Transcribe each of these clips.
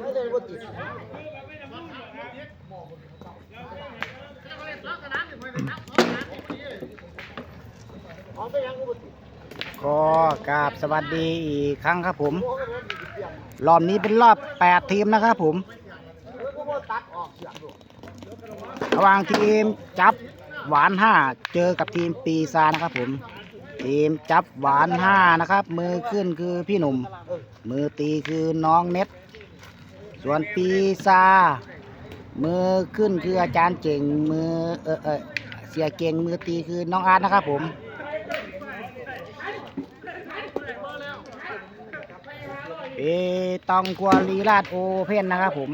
ไม่ได้บ่ติดเอก็ติดก็กราบสวัสดีอีกครั้งครับผม รอบนี้เป็นรอบ 8 ทีมนะครับผม ระหว่างทีมจับหวาน 5 เจอกับทีมปีซานะครับผม ทีมจับหวาน5นะครับ มือขึ้นคือพี่หนุ่ม มือตีคือน้องเน็ต ส่วนปีซามือขึ้นคืออาจารย์เจ๋งมือเออเออเสียเก่งมือตีคือน้องอาร์ตนะครับผมเอตองกัวลีราดโอเพ่นนะครับผม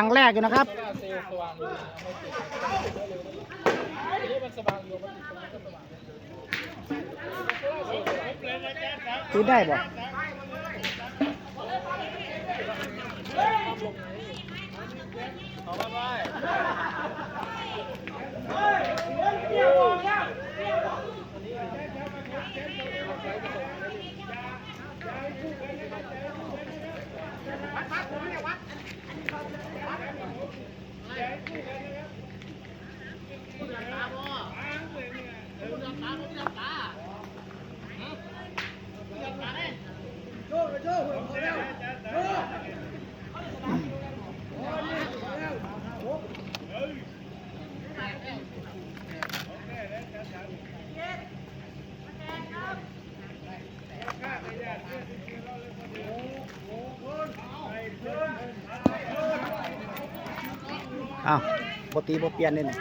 างแรกอยู่นะครับคือได้บ่ วัดวัดผมเนี่ยวัดาวปกติบ่เปลี่ยนเลยนี่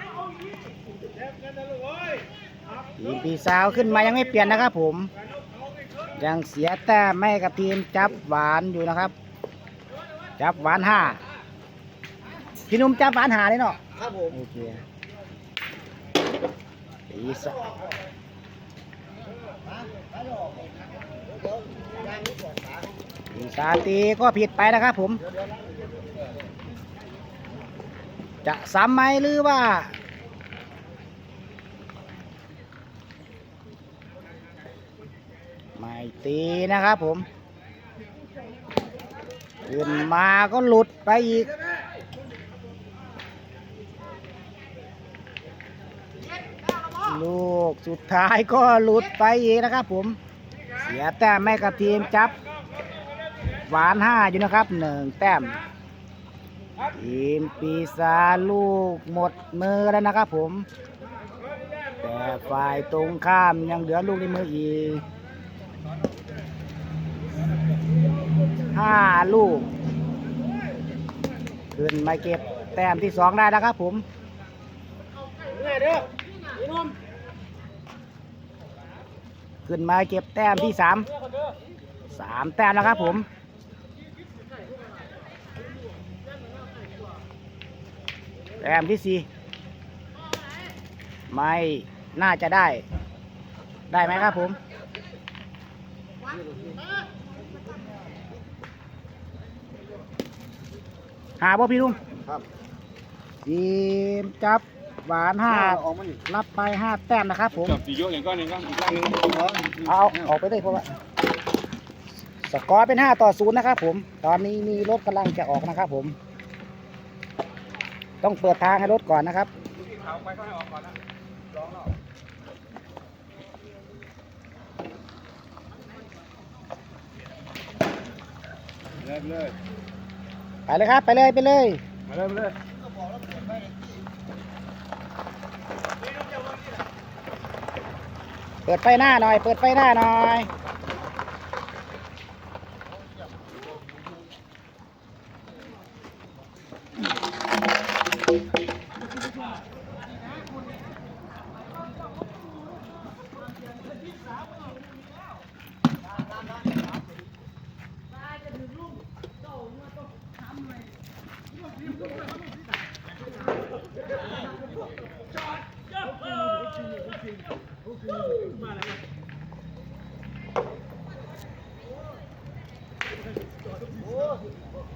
ทีมปีสาวขึ้นมายังไม่เปลี่ยนนะครับผม ยังเสียแต้มไม่กับทีมจับหวานอยู่นะครับ จับหวานห้าพี่หนุ่มจับหวานหาเลยเนาะครับผมโอเคปีสาวเดี๋ยวยางนี้ก่อนขาปีสาวตีก็ผิดไปนะครับผม จะซ้ำไหมหรือว่า ไม่ตีนะครับผมขึ้นมาก็หลุดไปอีก ลูกสุดท้ายก็หลุดไปอีกนะครับผม เสียแต้มไม่กับทีมจับ หวานห้าอยู่นะครับหนึ่งแต้ม ทีมปีศาจลูกหมดมือแล้วนะครับผม แต่ฝ่ายตรงข้ามยังเหลือลูกในมืออีกห้าลูก ขึ้นมาเก็บแต้มที่สองได้นะครับผมง่ายเด้อพี่นุ่มขึ้นมาเก็บแต้มที่สามสามแต้มแล้วครับผม แต้มที่สี่ไม่น่าจะได้ ได้ไหมครับผมหาบ่พี่ลุงครับทีมจับหวานห้าออกมานี่รับไปห้าแต้มนะครับผมจับตีโยกอย่างก้อนหนึ่งก็อีกก้อนหนึ่งเอาออกไปเลยเพราะว่าสกอร์เป็นห้าต่อศูนย์นะครับผม ตอนนี้มีรถกำลังจะออกนะครับผม ต้องเปิดทางให้รถก่อนนะครับเอาไปค่อยออกก่อนนะร้องแล้วเริ่มเลยไปเลยครับไปเลยไปเลยมาเริ่มเลยเปิดไฟหน้าหน่อย เปิดไฟหน้าหน่อย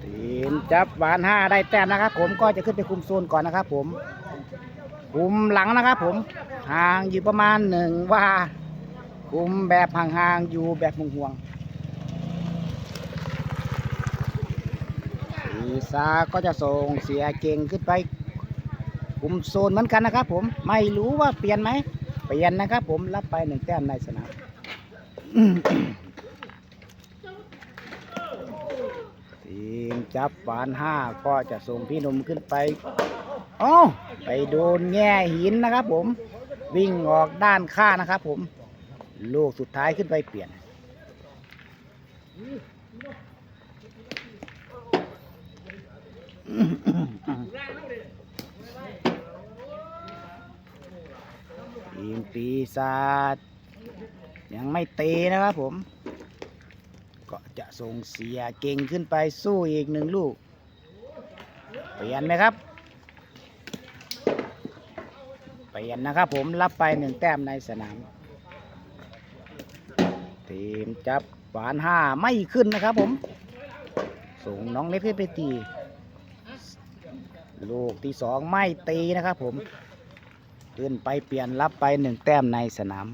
ทีม จับหวานห้าได้แต้มนะครับ ผมก็จะขึ้นไปคุมโซนก่อนนะครับ ผม คุมหลังนะครับ ผมห่างอยู่ประมาณหนึ่งว่า คุมแบบห่างๆอยู่แบบห่วงๆอีซาก็จะส่งเสียเก่งขึ้นไป คุมโซนเหมือนกันนะครับ ผมไม่รู้ว่าเปลี่ยนไหมเปลี่ยนนะครับ ผมรับไปหนึ่งแต้มในสนาม ทีม จับหวานห้าก็จะส่งพี่หนุ่มขึ้นไปอ๋อไปโดนแง่หินนะครับ ผม วิ่งออกด้านข้างนะครับ ผม ลูกสุดท้ายขึ้นไปเปลี่ยนทีมปีศาจยังไม่ตีนะครับผม ก็จะส่งเสียเก่งขึ้นไปสู้อีกหนึ่งลูก เปลี่ยนไหมครับ เปลี่ยนนะครับผมรับไปหนึ่งแต้มในสนาม ทีมจับหวานห้าไม่ขึ้นนะครับผม ส่งน้องเล็กขึ้นไปตี ลูกที่สองไม่ตีนะครับผม ขึ้นไปเปลี่ยนรับไปหนึ่งแต้มในสนาม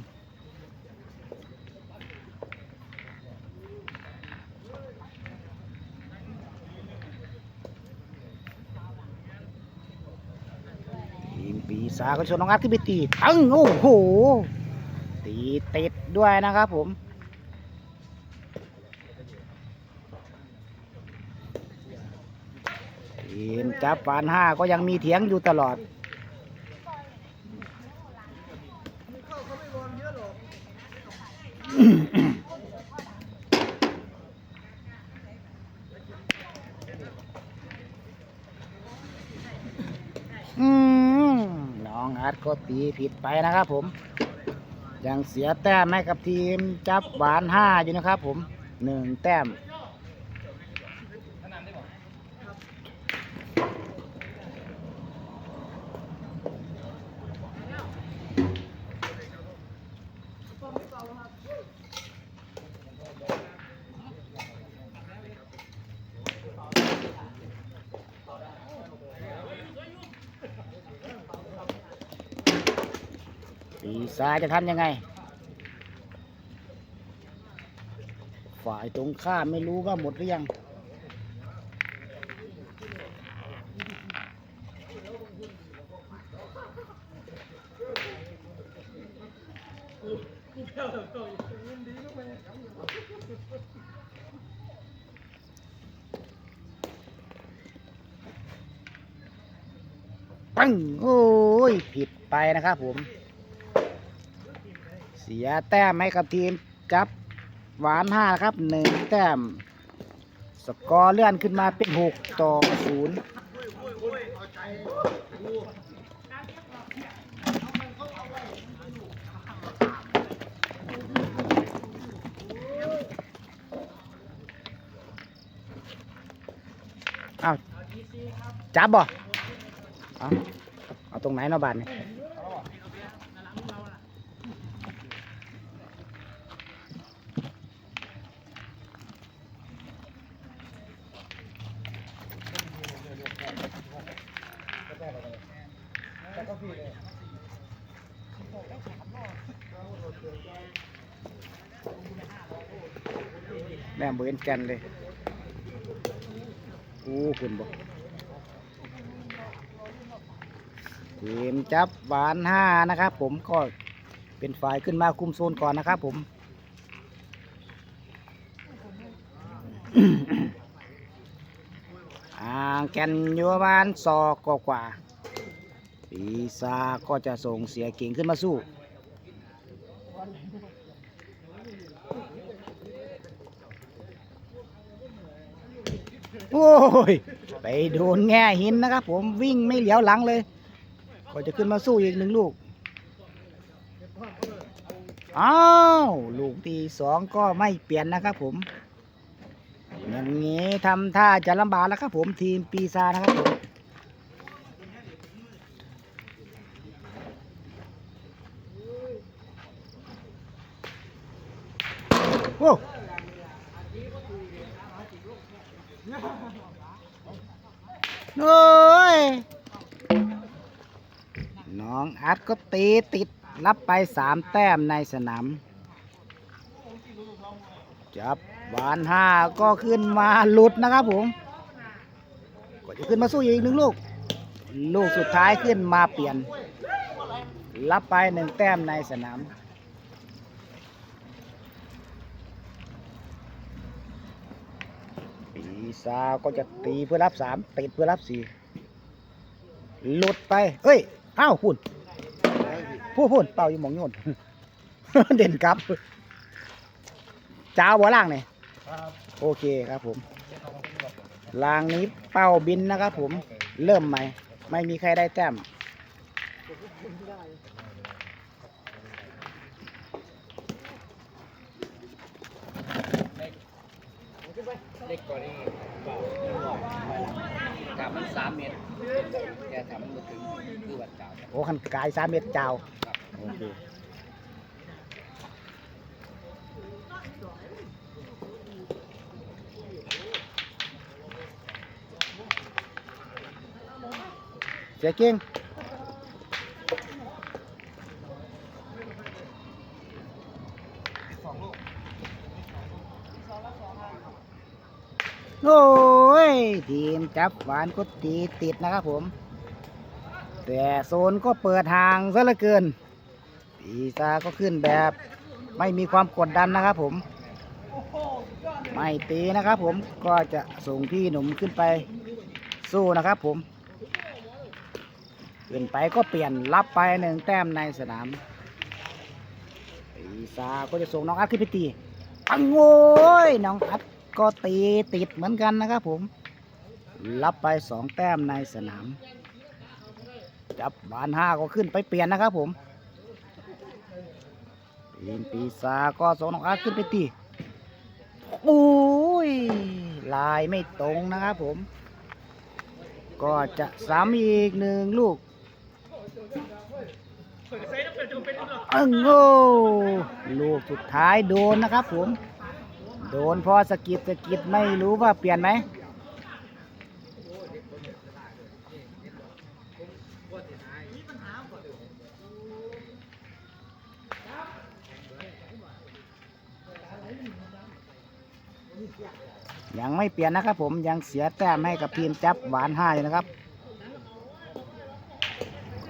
ที มปีศาก็ชนน้องอัดขึ้นไปตีตั้งโอ้โห ตีติดด้วยนะครับผมทีมจับปานห้าก็ยังมีเถียงอยู่ตลอดอืมน้ องอาร์ตก็ตีผิดไปนะครับผม ยังเสียแต้มให้กับทีมจับหวานห้าอยู่นะครับผมหนึ่งแต้มาจจะทำยังไง ฝ่ายตรงข้ามไม่รู้ว่าหมดหรือยังปังโอ้ย ผิดไปนะครับผม สียแต้มให้กับทีมจับหวานห้านะครับหนึ่งแต้ม สกอร์เลื่อนขึ้นมาเป็นหกต่อศูนย์เอาจับบ่เอาเอาตรงไหนเนาะบาทนี่ แม่เบือนกันเลยโอ้คุณบอกทีมจับหวานห้านะครับผมก็เป็นฝ่ายขึ้นมาคุมโซนก่อนนะครับผม อ่างแกนอยู่ประมาณศอกกว่าปีศาจก็จะส่งเสียเก่งขึ้นมาสู้ โอ้ย ไปโดนแง่หินนะครับผมวิ่งไม่เหลียวหลังเลยก็จะขึ้นมาสู้อีกหนึ่งลูก อ้าว ลูกที่สองก็ไม่เปลี่ยนนะครับผมอย่างนี้ทำท่าจะลำบากแล้วครับผมทีมปีศาจนะครับผม โอ้ โอ้ย น้องอัด ก็ตีติดรับไปสามแต้มในสนามจับหวานห้าก็ขึ้นมาหลุดนะครับผม ก็จะขึ้นมาสู้อีกหนึ่งลูก ลูกสุดท้ายขึ้นมาเปลี่ยน รับไปหนึ่งแต้มในสนามปีซาก็จะตีเพื่อรับสามติดเพื่อรับสี่หลุดไป เฮ้ย อ้าวพูด พูดพูดเป่าอยู่หมองโยนเด่นครับจ้าวบัวล่างเนี่ยโอเคครับผมลางนี้เป้าบินนะครับผมเริ่มใหม่ ไม่มีใครได้แต้มเล็กกว่านี้เบาถามมันสามเมตรแต่ถามมันมาถึงคือวัดเก่าโอ้ขันกายสามเม็ดจ้าวครับ โอเคเสียเก่งโอ้ย ทีมจับหวานก็ตีติดนะครับผม แต่โซนก็เปิดทางซะเหลือเกิน ปีซาก็ขึ้นแบบไม่มีความกดดันนะครับผม ไม่ตีนะครับผมก็จะส่งพี่หนุ่มขึ้นไปสู้นะครับผมขึ้นไปก็เปลี่ยนรับไปหนึ่งแต้มในสนามปีซาก็จะส่งน้องอัดขึ้นไปตีปังโว้ยน้องอัดก็ตีติดเหมือนกันนะครับผม รับไปสองแต้มในสนาม จับบานห้าก็ขึ้นไปเปลี่ยนนะครับผม ทีมปีศาก็ส่งน้องอาร์ตขึ้นไปตีโอ้ยลายไม่ตรงนะครับผม ก็จะซ้ำอีกหนึ่งลูกเอ้งโงลูกสุดท้ายโดนนะครับผม โดนพอสกิดสกิดไม่รู้ว่าเปลี่ยนไหม ยังไม่เปลี่ยนนะครับผมยังเสียแต้มให้กับทีมจับหวานห้าอยู่นะครับ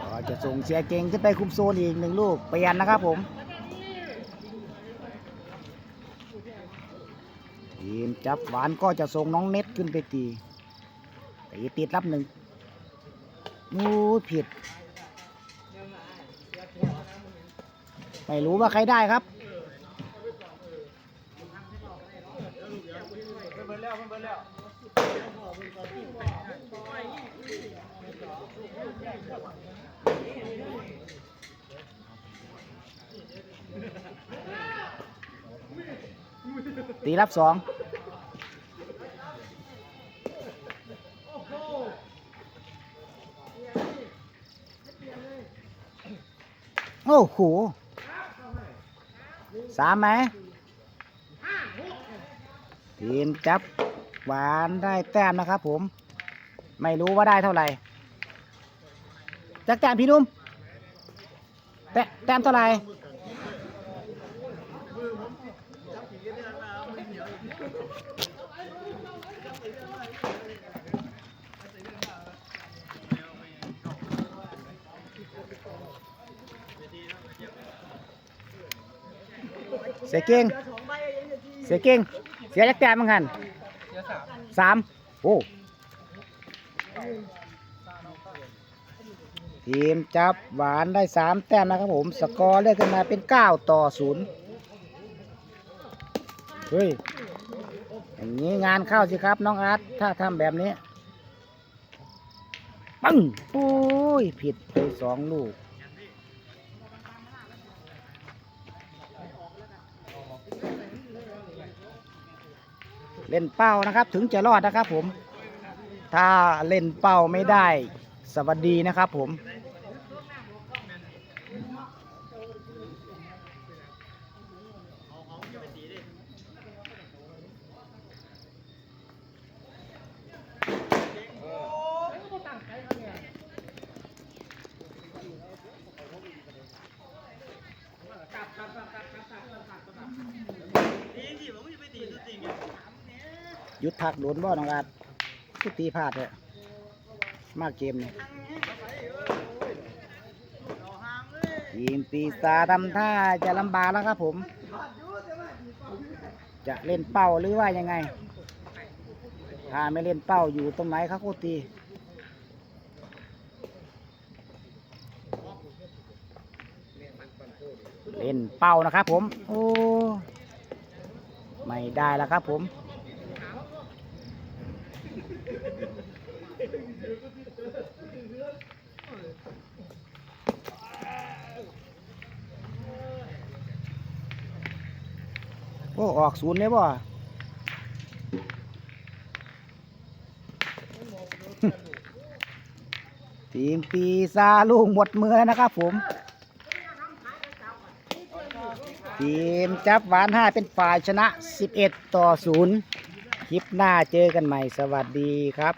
ก็จะส่งเสียเก่งขึ้นไปคุมโซนอีกหนึ่งลูกเปลี่ยนนะครับผมทีมจับหวานก็จะส่งน้องเน็ตขึ้นไปตีตีติดรับหนึ่งงูผิด ไม่รู้ว่าใครได้ครับ ตีรับสองโอ้โหสามไหมทีมจับ หวานได้แต้มนะครับผม ไม่รู้ว่าได้เท่าไหร่จักแต้มพี่นุ่มแต้แต้มเท่าไหร่เสียเก่งเสียเก่งเสียจักแต้มมั้งหัน สามโอ้ทีมจับหวานได้สามแต้มนะครับผม สกอร์เลื่อนขึ้นมาเป็นเก้าต่อศูนย์เฮ้ยอย่างนี้งานเข้าสิครับน้องอาร์ตถ้าทำแบบนี้ ปัง โอ้ย ผิดไปสองลูก เล่นเป้านะครับ ถึงจะรอดนะครับผม ถ้าเล่นเป้าไม่ได้ สวัสดีนะครับผม ผักโดนบ่น้องอาดทุกตีพลาดเลยมากเกมเนี่ยทีมปีศาจทำท่าจะลำบากแล้วครับผม จะเล่นเป้าหรือว่ายังไง ถ้าไม่เล่นเป้าอยู่ตรงไหนครับโคตีเล่นเป้านะครับผม โอ้ ไม่ได้แล้วครับผม อ้ออกศูนย์เลยบ่ทีมปีซาลูกหมดมือแล้วนะครับผม ทีมจับหวานห้าเป็นฝ่ายชนะ 11 ต่อ 0 คลิปหน้าเจอกันใหม่สวัสดีครับ